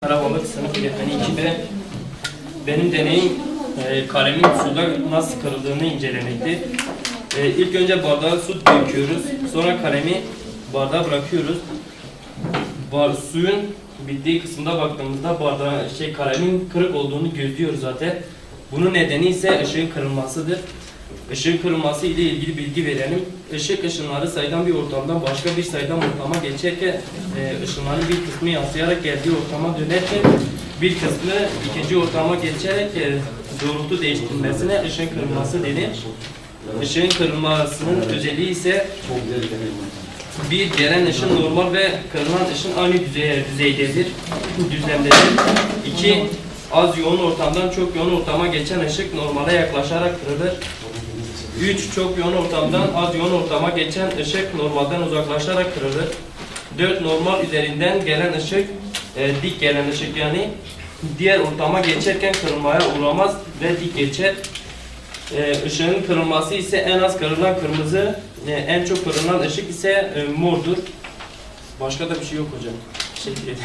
Karabalık sınıf öğretmeni 2'de benim deneyim e, kalemin suda nasıl kırıldığını incelemekti. E, ilk önce bardağa su döküyoruz. Sonra kalemi bardağa bırakıyoruz. Bar, suyun bittiği kısımda baktığımızda bardağı, şey, kalemin kırık olduğunu gözlüyoruz zaten. Bunun nedeni ise ışığın kırılmasıdır. Işığın kırılması ile ilgili bilgi verelim. Işık ışınları sayıdan bir ortamdan başka bir sayıdan ortama geçerken e, ışınların bir kısmı yansıyarak geldiği ortama dönerken bir kısmı ikinci ortama geçerek e, doğrultu değiştirmesine ışığın kırılması denir. Işığın kırılmasının özelliği ise bir gelen ışın normal ve kırılan ışın aynı düzey, düzeydedir, düzlemdedir. İki, az yoğun ortamdan çok yoğun ortama geçen ışık normale yaklaşarak kırılır. Üç, çok yoğun ortamdan az yoğun ortama geçen ışık normalden uzaklaşarak kırılır. Dört, normal üzerinden gelen ışık, e, dik gelen ışık yani diğer ortama geçerken kırılmaya uğramaz ve dik geçer. Ee, ışığın kırılması ise en az kırılan kırmızı, e, en çok kırılan ışık ise e, mordur. Başka da bir şey yok hocam. Teşekkür ederim.